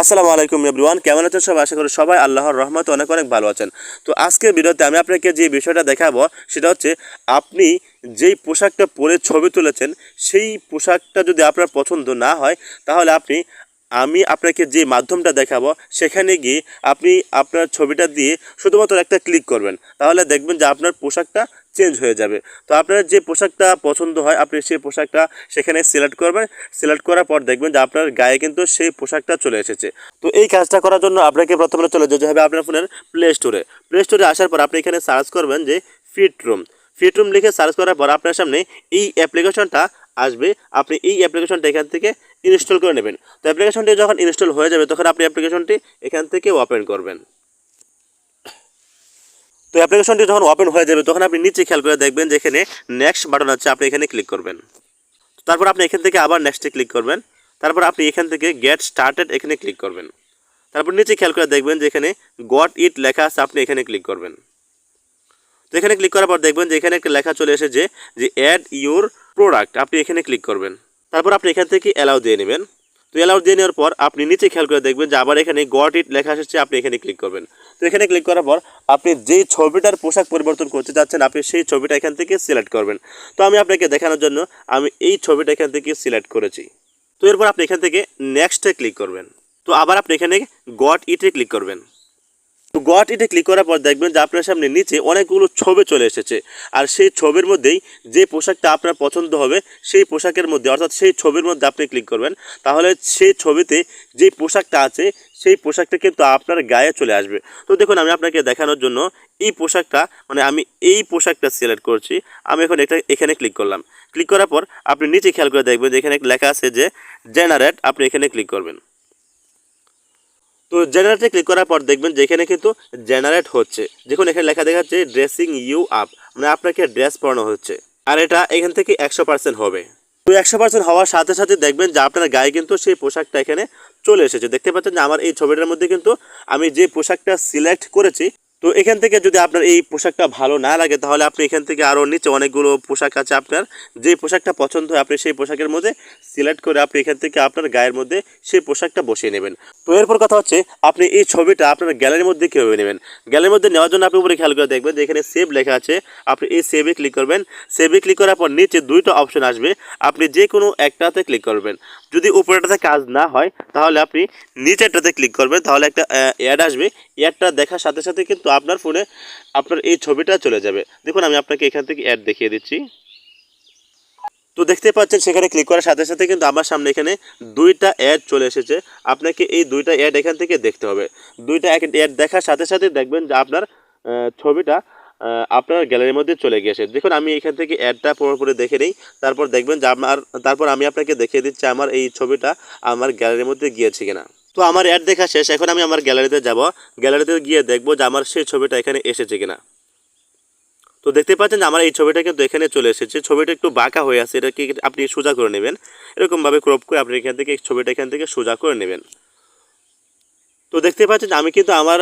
আসসালামু আলাইকুম এভরিওয়ান, কেমন আছেন সবাই? আশা করি সবাই আল্লাহর রহমত অনেক অনেক ভালো আছেন। তো আজকের ভিডিওতে আমি আপনাকে যে বিষয়টা দেখাবো, সেটা হচ্ছে আপনি যেই পোশাকটা পরে ছবি তুলেছেন, সেই পোশাকটা যদি আপনার পছন্দ না হয়, তাহলে আপনি আমি আপনাকে যে মাধ্যমটা দেখাবো, সেখানে গিয়ে আপনি আপনার ছবিটা দিয়ে শুধুমাত্র একটা ক্লিক করবেন। তাহলে দেখবেন যে আপনার পোশাকটা চেঞ্জ হয়ে যাবে। তো আপনার যে পোশাকটা পছন্দ হয়, আপনি সেই পোশাকটা সেখানে সিলেক্ট করবেন। সিলেক্ট করার পর দেখবেন যে আপনার গায়ে কিন্তু সেই পোশাকটা চলে এসেছে। তো এই কাজটা করার জন্য আপনাকে প্রথমে চলে যেতে হবে আপনার ফোনের প্লে স্টোরে প্লে স্টোরে আসার পর আপনি এখানে সার্চ করবেন যে ফিট রুম ফিট রুম লিখে সার্চ করার পর আপনার সামনে এই অ্যাপ্লিকেশনটা আসবে, আপনি এই অ্যাপ্লিকেশনটা এখান থেকে ইনস্টল করে নেবেন। তো অ্যাপ্লিকেশনটি যখন ইনস্টল হয়ে যাবে, তখন আপনি অ্যাপ্লিকেশনটি এখান থেকে ওপেন করবেন। তো অ্যাপ্লিকেশনটি যখন ওপেন হয়ে যাবে, তখন আপনি নিচে খেয়াল করে দেখবেন যে এখানে নেক্সট বাটন আছে আপনি এখানে ক্লিক করবেন। তারপর আপনি এখান থেকে আবার নেক্সটে ক্লিক করবেন। তারপর আপনি এখান থেকে গেট স্টার্টেড এখানে ক্লিক করবেন। তারপর নিচে খেয়াল করে দেখবেন যে এখানে গট ইট লেখা আছে, আপনি এখানে ক্লিক করবেন। তো এখানে ক্লিক করার পর দেখবেন যে এখানে একটা লেখা চলে এসেছে যে অ্যাড ইউর প্রোডাক্ট আপনি এখানে ক্লিক করবেন। তারপর আপনি এখান থেকে অ্যালাউ দিয়ে নেবেন। তো অ্যালাউ দিয়ে নেওয়ার পর আপনি নিচে খেয়াল করে দেখবেন যে আবার এখানে গট ইট লেখা এসেছে, আপনি এখানে ক্লিক করবেন। তো এখানে ক্লিক করার পর আপনি যেই ছবিটার পোশাক পরিবর্তন করতে চাচ্ছেন আপনি সেই ছবিটা এখান থেকে সিলেক্ট করবেন। তো আমি আপনাকে দেখানোর জন্য আমি এই ছবিটা এখান থেকে সিলেক্ট করেছি। তো এরপর আপনি এখান থেকে নেক্সটে ক্লিক করবেন। তো আবার আপনি এখানে গট ইটে ক্লিক করবেন। তো গট ইটে ক্লিক করার পর দেখবেন যে আপনার সামনে নিচে অনেকগুলো ছবি চলে এসেছে। আর সেই ছবির মধ্যেই যে পোশাকটা আপনার পছন্দ হবে, সেই পোশাকের মধ্যে, অর্থাৎ সেই ছবির মধ্যে আপনি ক্লিক করবেন। তাহলে সেই ছবিতে যে পোশাকটা আছে, সেই পোশাকটা কিন্তু আপনার গায়ে চলে আসবে। তো দেখুন, আমি আপনাকে দেখানোর জন্য এই পোশাকটা মানে আমি এই পোশাকটা সিলেক্ট করছি। আমি এখন এটা এখানে ক্লিক করলাম। ক্লিক করার পর আপনি নিচে খেয়াল করে দেখবেন যে এখানে লেখা আছে যে জেনারেট আপনি এখানে ক্লিক করবেন। তো জেনারেটে ক্লিক করার পর দেখবেন যেখানে কিন্তু জেনারেট হচ্ছে। দেখুন, এখানে লেখা দেখা যাচ্ছে ড্রেসিং ইউ আপ মানে আপনাকে ড্রেস পরানো হচ্ছে। আর এটা এখান থেকে একশো পার্সেন্ট হবে। তো একশো পার্সেন্ট হওয়ার সাথে সাথে দেখবেন যে আপনার গায়ে কিন্তু সেই পোশাকটা এখানে চলে এসেছে। দেখতে পাচ্ছেন যে আমার এই ছবিটার মধ্যে কিন্তু আমি যে পোশাকটা সিলেক্ট করেছি তো এখান থেকে যদি আপনার এই পোশাকটা ভালো না লাগে, তাহলে আপনি এখান থেকে আরও নিচে অনেকগুলো পোশাক আছে আপনার। যে পোশাকটা পছন্দ হয়, আপনি সেই পোশাকের মধ্যে সিলেক্ট করে আপনি এখান থেকে আপনার গায়ের মধ্যে সেই পোশাকটা বসিয়ে নেবেন। তো এরপর কথা হচ্ছে, আপনি এই ছবিটা আপনার গ্যালারির মধ্যে কীভাবে নেবেন? গ্যালারির মধ্যে নেওয়ার জন্য আপনি উপরে খেয়াল করে দেখবেন যে এখানে সেভ লেখা আছে। আপনি এই সেভে ক্লিক করবেন। সেভে ক্লিক করার পর নিচে দুইটা অপশন আসবে। আপনি যে কোনো একটাতে ক্লিক করবেন। যদি উপরেটাতে কাজ না হয়, তাহলে আপনি নিচেরটাতে ক্লিক করবেন। তাহলে একটা অ্যাড আসবে। অ্যাডটা দেখার সাথে সাথে কিন্তু আপনার ফোনে আপনার এই ছবিটা চলে যাবে। দেখুন, আমি আপনাকে এখান থেকে অ্যাড দেখিয়ে দিচ্ছি। তো দেখতে পাচ্ছেন, সেখানে ক্লিক করার সাথে সাথে কিন্তু আমার সামনে এখানে দুইটা অ্যাড চলে এসেছে। আপনাকে এই দুইটা অ্যাড এখান থেকে দেখতে হবে। দুইটা অ্যাড দেখার সাথে সাথে দেখবেন যে আপনার ছবিটা আপনার গ্যালারির মধ্যে চলে গিয়েছে। দেখুন, আমি এখান থেকে অ্যাডটা পুরোপুরি দেখে নিই। তারপর দেখবেন যে আমার, তারপর আমি আপনাকে দেখিয়ে দিচ্ছি আমার এই ছবিটা আমার গ্যালারির মধ্যে গিয়েছে কিনা। তো আমার অ্যাড দেখা শেষ। এখন আমি আমার গ্যালারিতে যাব। গ্যালারিতে গিয়ে দেখব যে আমার সেই ছবিটা এখানে এসেছে কিনা। তো দেখতে পাচ্ছেন যে আমার এই ছবিটা কিন্তু এখানে চলে এসেছে। ছবিটা একটু বাঁকা হয়ে আছে। এটা কি আপনি সোজা করে নেবেন। এরকমভাবে ক্রপ করে আপনি এখান থেকে ছবিটা এখান থেকে সোজা করে নেবেন। তো দেখতে পাচ্ছেন, আমি কিন্তু আমার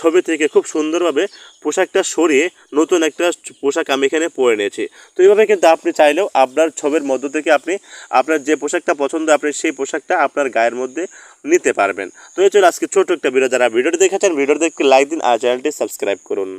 ছবি থেকে খুব সুন্দরভাবে পোশাকটা সরিয়ে নতুন একটা পোশাক আমি এখানে পরে নিয়েছি। তো এইভাবে কিন্তু আপনি চাইলেও আপনার ছবির মধ্য থেকে আপনি আপনার যে পোশাকটা পছন্দ, আপনি সেই পোশাকটা আপনার গায়ের মধ্যে নিতে পারবেন। তো এই চলো আজকে ছোট একটা ভিডিও। যারা ভিডিওটি দেখেছেন ভিডিও দেখতে লাইক দিন আর চ্যানেলটি সাবস্ক্রাইব করুন।